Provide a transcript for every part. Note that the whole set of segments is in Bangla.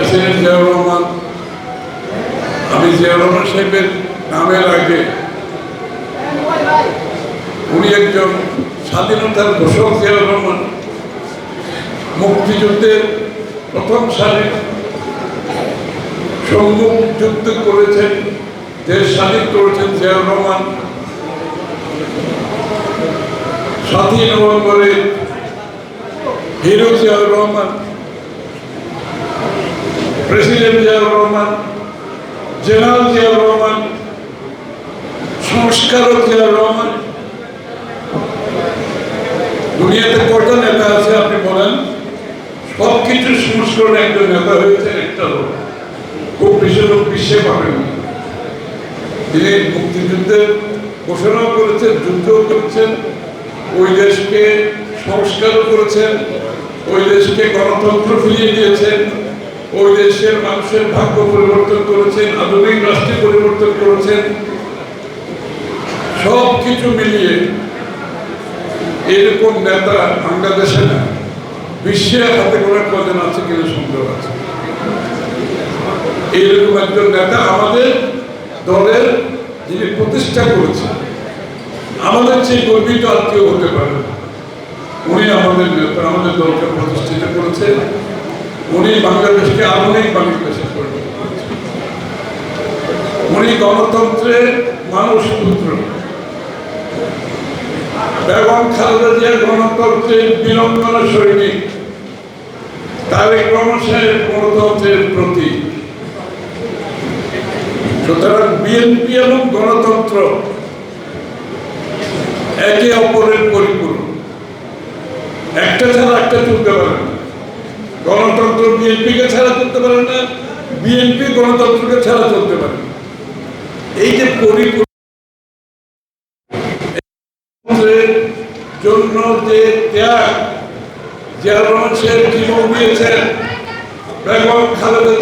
প্রেসিডেন্ট জিয়াউর রহমান, আমি জিয়াউর রহমান সাহেবের নামের আগে উনি একজন স্বাধীনতার ঘোষক জিয়াউর রহমান। মুক্তিযুদ্ধের প্রথম সারি সম্মুখ যুদ্ধ করেছেন, দেশ স্বাধীন করেছেন জিয়াউর রহমান। সাতই নভেম্বরে hero Ziaur Rahman president Ziaur Rahman, general Ziaur Rahman, সংস্কারক জিয়াউর রহমান, দুনিয়াতে কয়টা নেতা আছে আপনি বলেন? সব কিছু সংস্করণে একজন নেতা হয়েছে, একটা লোক। খুব বেশি লোক বিশ্বে পাবেন। তিনি মুক্তিযুদ্ধের ঘোষণা করেছেন যুদ্ধ করেছেন, ওই দেশকে সংস্কারও করেছেন, ওই দেশকে গণতন্ত্র ফিরিয়ে দিয়েছেন। ওই দেশের মানুষের ভাগ্য পরিবর্তন করেছেন, আধুনিক রাষ্ট্রে পরিবর্তন করেছেন। সব কিছু মিলিয়ে এরকম নেতা বাংলাদেশে না বিশ্বে হাতে গোড়া কজন আছে কিনা সন্দেহ আছে। এইরকম একজন নেতা আমাদের দলের যিনি প্রতিষ্ঠা করেছেন, আমাদের চেয়ে গর্বিত আর কেউ হতে পারে উনি আমাদের নেতা, আমাদের দলকে প্রতিষ্ঠিত করেছেন। উনি বাংলাদেশকে আধুনিক বাংলাদেশে উনি গণতন্ত্রের মানুষ পুত্র। বেগম খালেদা জিয়া গণতন্ত্রের বিলম্বন সৈনিক। তারেক রহমানের গণতন্ত্রের প্রতীক। সুতরাং বিএনপি এবং গণতন্ত্র একে অপরের পরিপূরক। একটা ছাড়া একটা চলতে পারে না। গণতন্ত্র বিএনপিকে ছাড়া চলতে পারে না, বিএনপি গণতন্ত্রকে ছাড়া চলতে পারে এই যে জন্য যে ত্যাগ খালেদা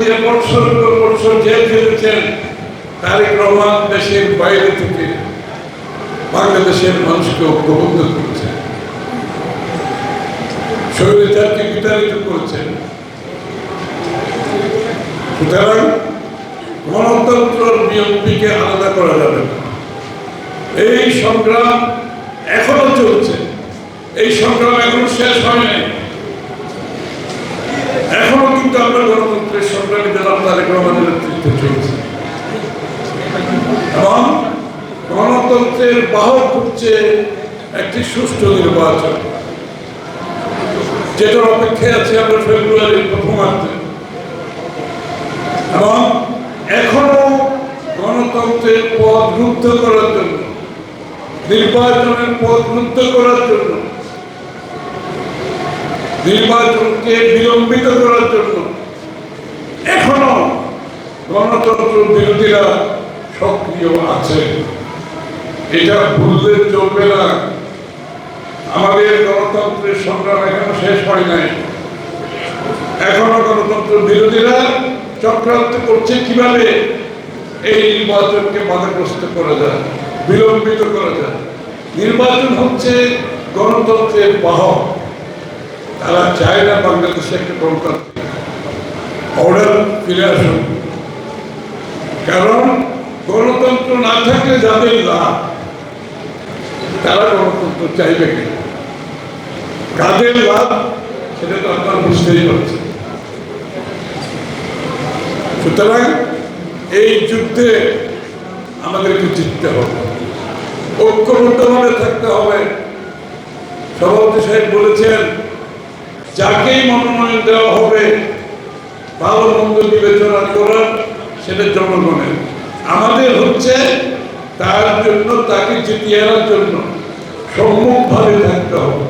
বাইরে থেকে বাংলাদেশের মানুষকে বিতাড়িত করেছেন? সুতরাং গণতন্ত্র বিএনপিকে আলাদা করা যাবে না। এই সংগ্রাম এখনও চলছে। এই সংগ্রাম এখনও শেষ হয় এখনও কিন্তু আমরা গণতন্ত্রের সংগ্রামী জনাব তারেক রহমানের নেতৃত্বে চলছে। এবং গণতন্ত্রের বাহক হচ্ছে একটি সুষ্ঠু নির্বাচন। যেটার অপেক্ষায় আছে আমরা ফেব্রুয়ারির প্রথমার্ধে। এবং এখনও গণতন্ত্রের পথ রুদ্ধ করার জন্য, নির্বাচনের পথ রুদ্ধ করার জন্য, নির্বাচনকে বিলম্বিত করার জন্য এখনও গণতন্ত্র বিরোধীরা সক্রিয় আছে। এটা ভুললে চলবে না। আমাদের গণতন্ত্রের সংগ্রাম এখনও শেষ হয় নাই। এখনও গণতন্ত্র বিরোধীরা চক্রান্ত করছে কীভাবে এই নির্বাচনকে বাধাগ্রস্ত করা যায়, বিলম্বিত করা যায়? নির্বাচন হচ্ছে গণতন্ত্রের বাহক। তারা চায় না বাংলাদেশে একটা গণতান্ত্রিক অর্ডার ফিরে আসুন কারণ গণতন্ত্র না থাকলে যাদের লাভ, তারা গণতন্ত্র চাইবে কাদের লাভ, সেটা তো আপনার বুঝতেই পারছেন। সুতরাং এই যুদ্ধে আমাদেরকে জিততে হবে। ঐক্যবদ্ধভাবে থাকতে হবে। সভাপতি সাহেব বলেছেন, যাকেই মনোনয়ন দেওয়া হবে, ভালো মন্দ বিবেচনা করার সেটা জনগণের। আমাদের হচ্ছে তার জন্য, তাকে জিতিয়ে আনার জন্য সম্মুখভাবে থাকতে হবে।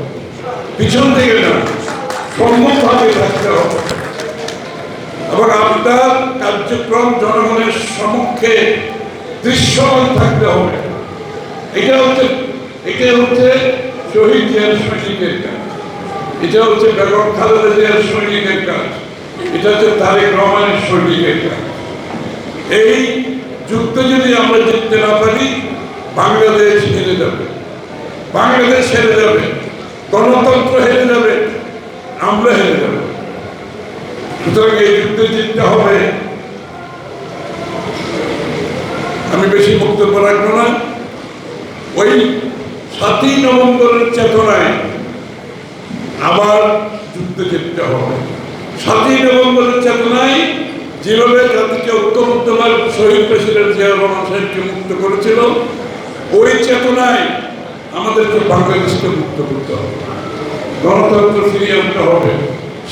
পিছন থেকে না সম্মুখভাবে থাকতে হবে। এবং আপনার কার্যক্রম জনগণের সম্মুখে দৃশ্যমান থাকতে হবে। এটা হচ্ছে এটা হচ্ছে শহীদ জিয়ার সৈনিকের কাজ। এটা হচ্ছে বেগম খালেদা জিয়ার সৈনিকের কাজ। এটা হচ্ছে তারেক রহমানের সৈনিকের কাজ। এই যুদ্ধ যদি আমরা জিততে না পারি, বাংলাদেশ হেরে যাবে। বাংলাদেশ হেরে যাবে। গণতন্ত্র হেরে যাবে। আমরা হেরে যাব। সুতরাং এই যুদ্ধে জিততে হবে। আমি বেশি বক্তব্য রাখব না। ওই সাতই নভেম্বরের চেতনায় আবার যুদ্ধ জিততে হবে। সাতই নভেম্বরের চেতনায় যেভাবে জাতিকে ঐক্যবদ্ধভাবে শহীদ প্রেসিডেন্ট জিয়া রহমান সাহেবকে মুক্ত করেছিল। ওই চেতনায় আমাদেরকে বাংলাদেশকে মুক্ত করতে হবে। গণতন্ত্র ফিরিয়ে আনতে হবে।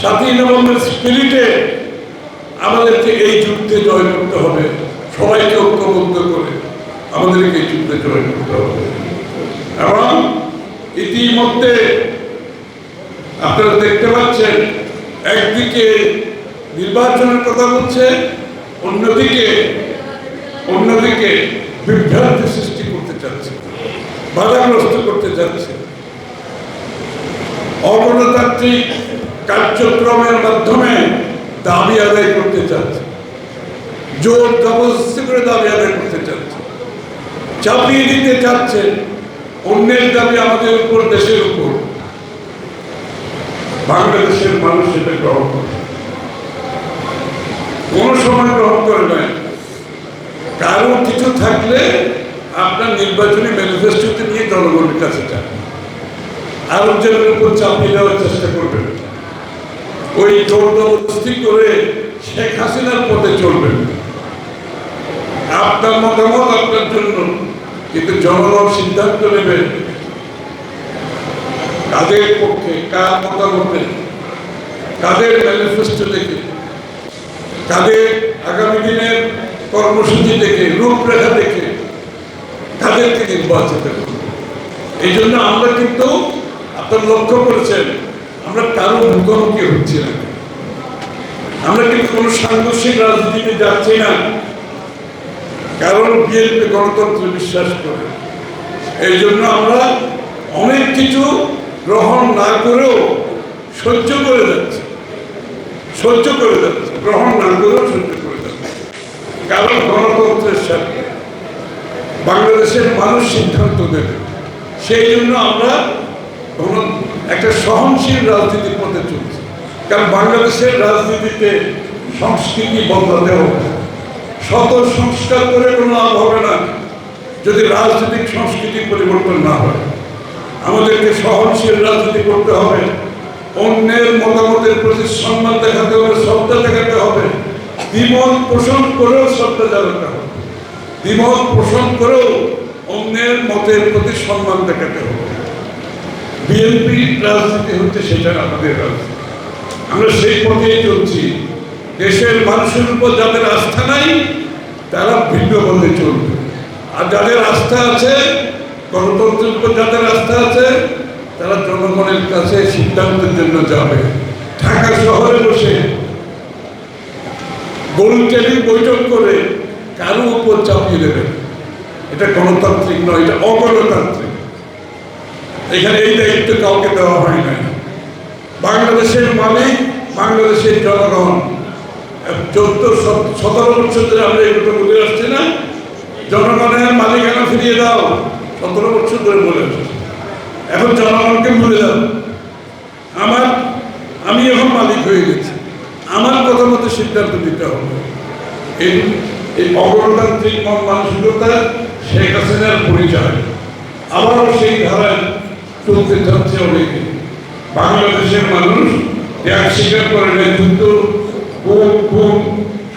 সাতই নভেম্বর স্পিরিটে আমাদেরকে এই যুদ্ধে জয় করতে হবে। সবাইকে ঐক্যবদ্ধ করে আমাদেরকে যুদ্ধে করতে হবে। এবং ইতিমধ্যে আপনারা দেখতে পাচ্ছেন, একদিকে নির্বাচনের কথা বলছে, অন্যদিকে অন্যদিকে বিভ্রান্তি সৃষ্টি করতে চাচ্ছে, বাধাগ্রস্ত করতে চাচ্ছে। অগণতান্ত্রিক কার্যক্রমের মাধ্যমে দাবি আদায় করতে চাচ্ছে। জোর জবরদস্তি করে দাবি আদায় করতে চাচ্ছে। চাপিয়ে দিতে চাচ্ছে অন্যের দাবি আমাদের উপর, দেশের উপর। বাংলাদেশের মানুষ সেটা গ্রহণ করে। কোন সময় গ্রহণ করে নাই। কারও কিছু থাকলে আপনার নির্বাচনী ম্যানিফেস্টোতে নিয়ে জনগণের কাছে যান। আরেকজনের উপর চাপিয়ে দেওয়ার চেষ্টা করবেন। ওই জোর জবরদস্তি করে শেখ হাসিনার পথে চলবেন। আপনার মতামত আপনার জন্য, কিন্তু জনগণ সিদ্ধান্ত নেবেন কাদের পক্ষে, কার মতামতে, কাদের ম্যানিফেস্টো দেখে কাদের আগামী দিনের কর্মসূচি দেখে রূপরেখা দেখে তাদেরকে নির্বাচিত এই জন্য আমরা কিন্তু, আপনার লক্ষ্য করেছেন, আমরা কারও মুখোমুখি হচ্ছি না। আমরা কিন্তু কোনো সাংঘর্ষিক রাজনীতিতে যাচ্ছি না। কারণ বিএনপি গণতন্ত্রে বিশ্বাস করে। এই জন্য আমরা অনেক কিছু গ্রহণ না করেও সহ্য করে যাচ্ছি। সহ্য করে যাচ্ছে। গ্রহণ না করেও সহ্য করে যাচ্ছে। কারণ গণতন্ত্রের সাথে বাংলাদেশের মানুষ সিদ্ধান্ত দেবে সেই জন্য আমরা একটা সহনশীল রাজনীতির পথে চলছি। কারণ বাংলাদেশের রাজনীতিতে সংস্কৃতি বদলাতে হবে। শত সংস্কার করে কোনো লাভ হবে না, যদি রাজনৈতিক সংস্কৃতি পরিবর্তন না হয়। আমাদেরকে সহনশীল রাজনীতি করতে হবে, অন্যের মতামতের প্রতি সম্মান দেখাতে হবে, শ্রদ্ধা দেখাতে হবে দ্বিমত পোষণ করেও শ্রদ্ধা জানাতে হবে দ্বিমত পোষণ করেও অন্যের মতের প্রতি সম্মান দেখাতে হবে। বিএনপি রাজনীতি হচ্ছে সেটা আমাদের রাজনীতি। আমরা সেই পথেই চলছি। দেশের মানুষের উপর যাদের আস্থা নাই, তারা ভিন্ন পথে চলবে। আর যাদের আস্থা আছে, গণতন্ত্রের উপর যাদের আস্থা আছে, তারা জনগণের কাছে সিদ্ধান্তের জন্য যাবে। ঢাকা শহরে বসে গোলটেলি বৈঠক করে কারও উপর চাপিয়ে দেবে। এটা গণতান্ত্রিক নয়, এটা অগণতান্ত্রিক। এখানে এই দায়িত্ব কাউকে দেওয়া হয় নাই। বাংলাদেশের মালিক, বাংলাদেশের জনগণ। চোদ্দ সতেরো বছর ধরে আমরা কথা বলে আসছি না। জনগণের মালিকানা ফিরিয়ে দাও, সতেরো বছর ধরে বলে আসছি। এখন জনগণকে ভুলে দাও, আমার আমি এখন মালিক হয়ে গেছি। আমার কথা মতো সিদ্ধান্ত নিতে হবে। এই এই অগণতান্ত্রিক মন মানসিকতা শেখ হাসিনার পরিচয়। আবারও সেই ধারায় চলতে চাচ্ছে অনেকে। বাংলাদেশের মানুষ ত্যাগ স্বীকার করে নেয় যুদ্ধ খুন খুন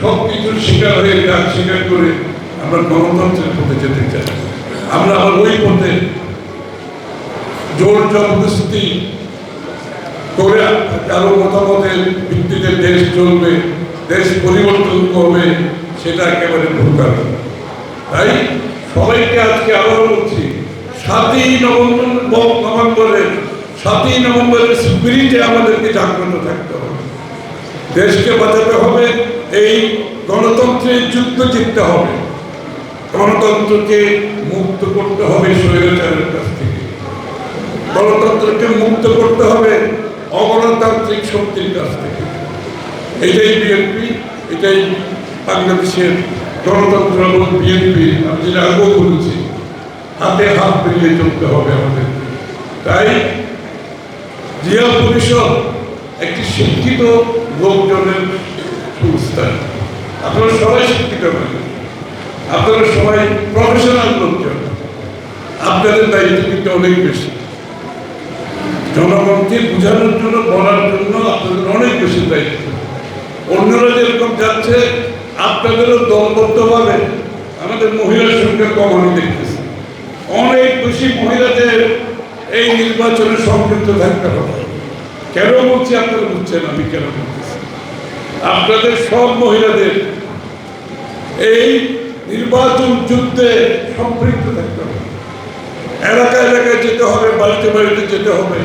সব কিছুর শিকার হয়ে ত্যাগ স্বীকার করে আমরা গণতন্ত্রের পথে যেতে চাই। আমরা আবার ওই পথে জোর জবরদস্তি করে কারও মতামতের ভিত্তিতে দেশ চলবে, দেশ পরিবর্তন করবে, সেটা একেবারে ভুল কারণ। তাই সবাইকে আজকে আবারও বলছি সাতই নভেম্বর, নভেম্বরের, সাতই নভেম্বরের স্পিরিটে আমাদেরকে জাগ্রত থাকতে হবে। দেশকে বাঁচাতে হবে, এই গণতন্ত্রের যুদ্ধ জিততে হবে। গণতন্ত্রকে মুক্ত করতে হবে স্বৈরাচারের কাছ থেকে। গণতন্ত্রকে মুক্ত করতে হবে অগণতান্ত্রিক শক্তির কাছ থেকে। এটাই বিএনপি এটাই বাংলাদেশের গণতন্ত্র এবং বিএনপি আমি যেটা আগেও বলেছি, হাতে হাত মিলিয়ে চলতে হবে আমাদের। তাই জিয়া পরিষদ একটি শিক্ষিত লোকজনের স্থান আপনারা সবাই শিক্ষিত মানুষ আপনারা সবাই প্রফেশনাল লোকজন। আপনাদের দায়িত্ব কিন্তু অনেক বেশি। জনগণকে বোঝানোর জন্য, বলার জন্য আপনাদের অনেক বেশি দায়িত্ব। অন্যরা যেরকম যাচ্ছে, আপনাদেরও দলবদ্ধভাবে আমাদের মহিলার সংখ্যা কম আমি দেখতেছি। অনেক বেশি মহিলাদের এই নির্বাচনে সম্পৃক্ত থাকতে হবে। কেন বলছি আপনারা বুঝছেন আমি কেন বলতেছি আপনাদের সব মহিলাদের এই নির্বাচন যুদ্ধে সম্পৃক্ত থাকতে হবে। এলাকা এলাকায় যেতে হবে, বাড়িতে বাড়িতে যেতে হবে।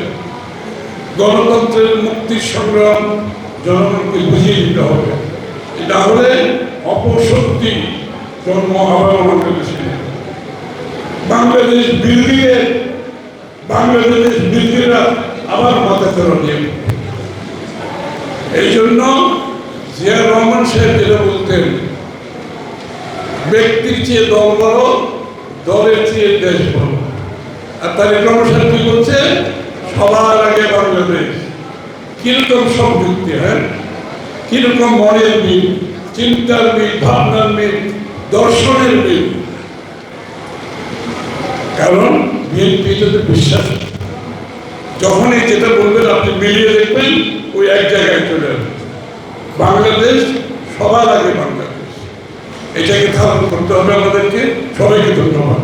গণতন্ত্রের মুক্তির সংগ্রাম জনগণকে বুঝিয়ে দিতে হবে। এটা হলে অপশক্তি জন্ম আবার বাংলাদেশে। বিল্ডিংয়ে বাংলাদেশ বিল্ডিংরা আবার মাথা ফেরা নিয়ে এই জন্য জিয়া রহমান সাহেব যেটা বলতেন ব্যক্তির চেয়ে দল বড় দলের চেয়ে দেশ বড় আর তার রহমান কি বলছে সবার আগে বাংলাদেশ। কীরকম সংযুক্তি হ্যাঁ? কীরকম মনের মিল, চিন্তার মিল, ভাবনার মিল, দর্শনের মিল। কারণ বিএনপি যদি বিশ্বাস যখনই যেটা বলবেন আপনি মিলিয়ে দেখবেন, ওই এক জায়গায় চলে বাংলাদেশ সবার আগে বাংলাদেশ। এটাকে ধারণ করতে হবে আমাদেরকে সবাইকে ধন্যবাদ।